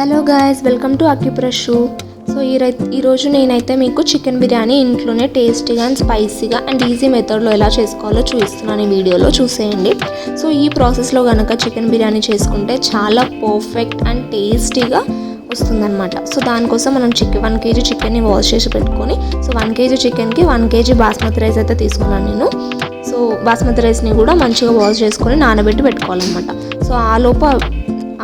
Hello guys welcome to అక్యుప్రషు so ఈ రై ఈరోజు నేనైతే మీకు చికెన్ బిర్యానీ ఇంట్లోనే టేస్టీగా అండ్ స్పైసీగా అండ్ ఈజీ మెథడ్లో ఎలా చేసుకోవాలో చూపిస్తున్నాను ఈ వీడియోలో. చూసేయండి. సో ఈ ప్రాసెస్లో కనుక చికెన్ బిర్యానీ చేసుకుంటే చాలా పర్ఫెక్ట్ అండ్ టేస్టీగా వస్తుందన్నమాట. సో దానికోసం మనం చికెన్ వన్ కేజీ చికెన్ని వాష్ చేసి పెట్టుకొని సో వన్ కేజీ చికెన్కి one K G basmati rice అయితే తీసుకున్నాను నేను. సో బాస్మతి రైస్ని కూడా మంచిగా వాష్ చేసుకొని నానబెట్టి పెట్టుకోవాలన్నమాట. సో ఆ లోపు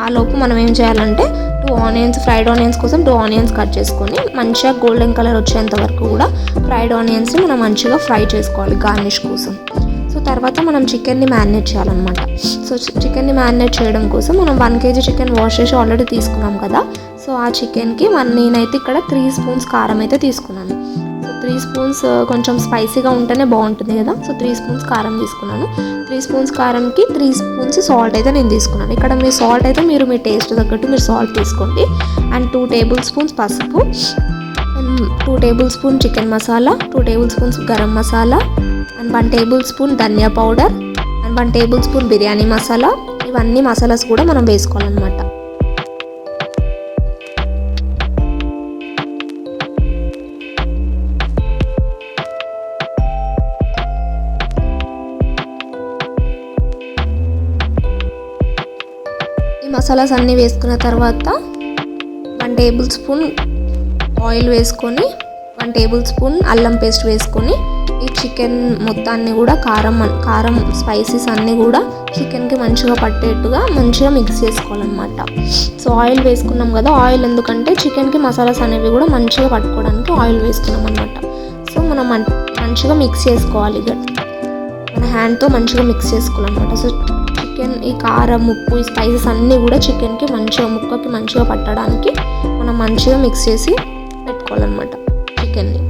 ఆ లోపు మనం ఏం చేయాలంటే టూ ఆనియన్స్ ఫ్రైడ్ ఆనియన్స్ కోసం టూ ఆనియన్స్ కట్ చేసుకొని మంచిగా గోల్డెన్ కలర్ వచ్చేంత వరకు కూడా ఫ్రైడ్ ఆనియన్స్ని మనం మంచిగా ఫ్రై చేసుకోవాలి గార్నిష్ కోసం. సో తర్వాత మనం చికెన్ని మ్యారినేట్ చేయాలన్నమాట. సో చికెన్ని మ్యారినేట్ చేయడం కోసం మనం one K G chicken wash చేసి ఆల్రెడీ తీసుకున్నాం కదా. సో ఆ చికెన్కి మన నేనైతే ఇక్కడ త్రీ స్పూన్స్ కారం అయితే తీసుకున్నాను. త్రీ స్పూన్స్ కొంచెం స్పైసీగా ఉంటేనే బాగుంటుంది కదా. సో త్రీ స్పూన్స్ కారం తీసుకున్నాను. త్రీ స్పూన్స్ కారంకి త్రీ స్పూన్స్ సాల్ట్ అయితే నేను తీసుకున్నాను. ఇక్కడ మీ సాల్ట్ అయితే మీరు మీ టేస్ట్ తగ్గట్టు మీరు సాల్ట్ తీసుకోండి. అండ్ టూ టేబుల్ స్పూన్స్ పసుపు. And two table spoon chicken masala. Two table spoons garam masala. And one table spoon dhania powder. And one table spoon biryani masala. ఇవన్నీ మసాలాస్ కూడా మనం వేసుకోవాలన్నమాట. మసాలాస్ అన్నీ వేసుకున్న తర్వాత వన్ టేబుల్ స్పూన్ ఆయిల్ వేసుకొని one table spoon అల్లం పేస్ట్ వేసుకొని ఈ చికెన్ మొత్తాన్ని కూడా కారం కారం స్పైసెస్ అన్నీ కూడా చికెన్కి మంచిగా పట్టేట్టుగా మంచిగా మిక్స్ చేసుకోవాలన్నమాట. సో ఆయిల్ వేసుకున్నాం కదా ఆయిల్ ఎందుకంటే చికెన్కి మసాలాస్ అనేవి కూడా మంచిగా పట్టుకోవడానికి ఆయిల్ వేసుకున్నాం అనమాట సో మనం మంచిగా మిక్స్ చేసుకోవాలి ఇక. మన హ్యాండ్తో మంచిగా మిక్స్ చేసుకోవాలన్నమాట. సో చికెన్ ఈ కారం ఉప్పు ఈ స్పైసెస్ అన్నీ కూడా చికెన్కి మంచిగా ముక్కకి మంచిగా పట్టడానికి మనం మంచిగా మిక్స్ చేసి పెట్టుకోవాలన్నమాట చికెన్ని.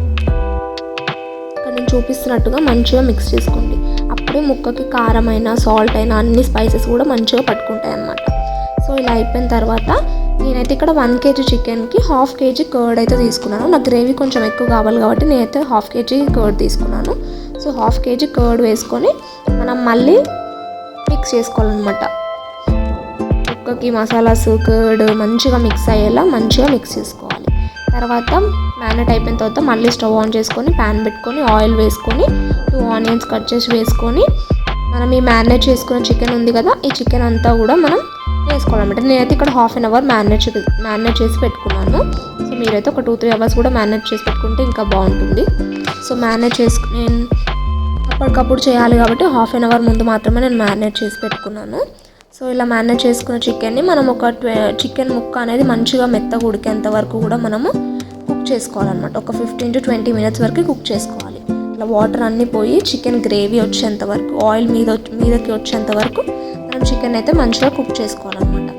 ఇక్కడ నేను చూపిస్తున్నట్టుగా మంచిగా మిక్స్ చేసుకోండి. అప్పుడే ముక్కకి కారం అయినా సాల్ట్ అయినా అన్ని స్పైసెస్ కూడా మంచిగా పట్టుకుంటాయి అన్నమాట సో ఇలా అయిపోయిన తర్వాత నేనైతే ఇక్కడ వన్ కేజీ చికెన్కి హాఫ్ కేజీ కర్డ్ అయితే తీసుకున్నాను. నా గ్రేవీ కొంచెం ఎక్కువ కావాలి కాబట్టి నేనైతే హాఫ్ కేజీ కర్డ్ తీసుకున్నాను. So half K G curd వేసుకొని మనం మళ్ళీ మిక్స్ చేసుకోవాలన్నమాట. కుక్కకి మసాలాస్ కర్డ్ మంచిగా మిక్స్ అయ్యేలా మంచిగా మిక్స్ చేసుకోవాలి. తర్వాత మ్యారినేట్ అయిపోయిన తర్వాత మళ్ళీ స్టవ్ ఆన్ చేసుకొని ప్యాన్ పెట్టుకొని ఆయిల్ వేసుకొని టూ ఆనియన్స్ కట్ చేసి వేసుకొని మనం ఈ మ్యారినేట్ చేసుకున్న చికెన్ ఉంది కదా ఈ చికెన్ అంతా కూడా మనం వేసుకోవాలన్నమాట. నేనైతే ఇక్కడ half an hour marinate marinate చేసి పెట్టుకున్నాను. సో మీరైతే ఒక టూ త్రీ అవర్స్ కూడా మ్యారినేట్ చేసి పెట్టుకుంటే ఇంకా బాగుంటుంది. సో మ్యారినేట్ చేసుకుని నేను అప్పటికప్పుడు చేయాలి కాబట్టి హాఫ్ అన్ అవర్ ముందు మాత్రమే నేను మ్యారినేట్ చేసి పెట్టుకున్నాను. సో ఇలా మ్యారినేట్ చేసుకున్న చికెన్ని మనం ఒక చికెన్ ముక్క అనేది మంచిగా మెత్తగా ఉడికేంత వరకు కూడా మనము కుక్ చేసుకోవాలన్నమాట. ఒక ఫిఫ్టీన్ టు ట్వంటీ మినిట్స్ వరకు కుక్ చేసుకోవాలి. ఇలా వాటర్ అన్నీ పోయి చికెన్ గ్రేవీ వచ్చేంత వరకు ఆయిల్ మీద మీదకి వచ్చేంత వరకు మనం చికెన్ అయితే మంచిగా కుక్ చేసుకోవాలన్నమాట.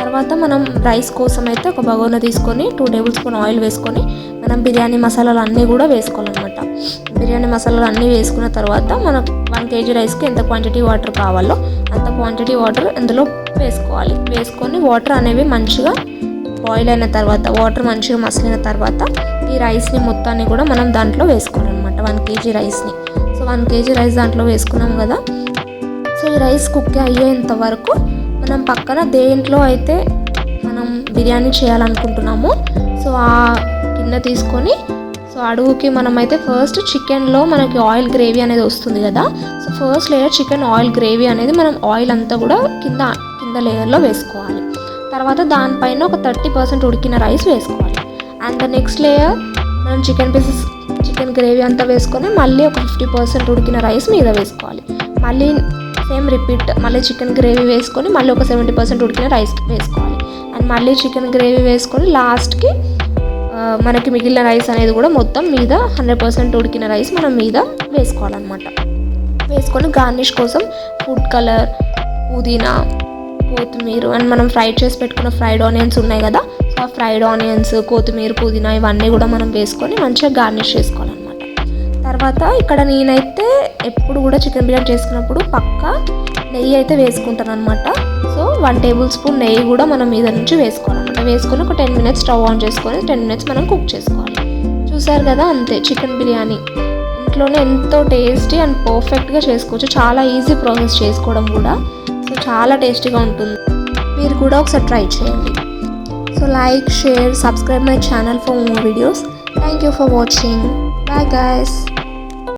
తర్వాత మనం రైస్ కోసం అయితే ఒక బగోన తీసుకొని టూ టేబుల్ స్పూన్ ఆయిల్ వేసుకొని మనం బిర్యానీ మసాలాలు అన్నీ కూడా వేసుకోవాలన్నమాట. బిర్యానీ మసాలాలు అన్నీ వేసుకున్న తర్వాత మనం వన్ కేజీ రైస్కి ఎంత క్వాంటిటీ వాటర్ కావాలో అంత క్వాంటిటీ వాటర్ ఇందులో వేసుకోవాలి. వేసుకొని వాటర్ అనేవి మంచిగా బాయిల్ అయిన తర్వాత వాటర్ మంచిగా మసిలిన తర్వాత ఈ రైస్ని మొత్తాన్ని కూడా మనం దాంట్లో వేసుకోవాలన్నమాట వన్ కేజీ రైస్ని so one K G rice దాంట్లో వేసుకున్నాం కదా. సో ఈ రైస్ కుక్ అయ్యేంత వరకు మనం పక్కన దేంట్లో అయితే మనం బిర్యానీ చేయాలనుకుంటున్నామో సో ఆ గిన్నె తీసుకొని సో అడుగుకి మనమైతే ఫస్ట్ చికెన్లో మనకి ఆయిల్ గ్రేవీ అనేది వస్తుంది కదా. So first layer chicken oil gravy అనేది మనం ఆయిల్ అంతా కూడా కింద కింద లేయర్లో వేసుకోవాలి. తర్వాత దానిపైన ఒక థర్టీ పర్సెంట్ ఉడికిన రైస్ వేసుకోవాలి. అండ్ ద నెక్స్ట్ లేయర్ మనం చికెన్ పీసెస్ చికెన్ గ్రేవీ అంతా వేసుకొని మళ్ళీ ఒక ఫిఫ్టీ పర్సెంట్ ఉడికిన రైస్ మీద వేసుకోవాలి. మళ్ళీ సేమ్ రిపీట్ మళ్ళీ చికెన్ గ్రేవీ వేసుకొని మళ్ళీ ఒక సెవెంటీ పర్సెంట్ ఉడికిన రైస్ వేసుకోవాలి. అండ్ మళ్ళీ చికెన్ గ్రేవీ వేసుకొని లాస్ట్కి మనకి మిగిలిన రైస్ అనేది కూడా మొత్తం మీద హండ్రెడ్ పర్సెంట్ ఉడికిన రైస్ మనం మీద వేసుకోవాలన్నమాట. వేసుకొని గార్నిష్ కోసం ఫుడ్ కలర్ పుదీనా కొత్తిమీర అండ్ మనం ఫ్రై చేసి పెట్టుకున్న ఫ్రైడ్ ఆనియన్స్ ఉన్నాయి కదా సో ఆ ఫ్రైడ్ ఆనియన్స్ కొత్తిమీర పుదీనా ఇవన్నీ కూడా మనం వేసుకొని మంచిగా గార్నిష్ చేసుకోవాలన్నమాట. తర్వాత ఇక్కడ నేనైతే ఎప్పుడు కూడా చికెన్ బిర్యానీ చేసుకున్నప్పుడు పక్కా నెయ్యి అయితే వేసుకుంటాను అనమాట సో వన్ టేబుల్ స్పూన్ నెయ్యి కూడా మనం మీద నుంచి వేసుకోవాలి. వేసుకొని ఒక టెన్ మినిట్స్ స్టవ్ ఆన్ చేసుకొని టెన్ మినిట్స్ మనం కుక్ చేసుకోవాలి. చూసారు కదా అంతే చికెన్ బిర్యానీ. ఇంట్లోనే ఎంతో టేస్టీ అండ్ పర్ఫెక్ట్గా చేసుకోవచ్చు. చాలా ఈజీ ప్రాసెస్ చేసుకోవడం కూడా. సో చాలా టేస్టీగా ఉంటుంది. మీరు కూడా ఒకసారి ట్రై చేయండి. So like share subscribe my channel for more videos. Thank you for watching. Bye guys.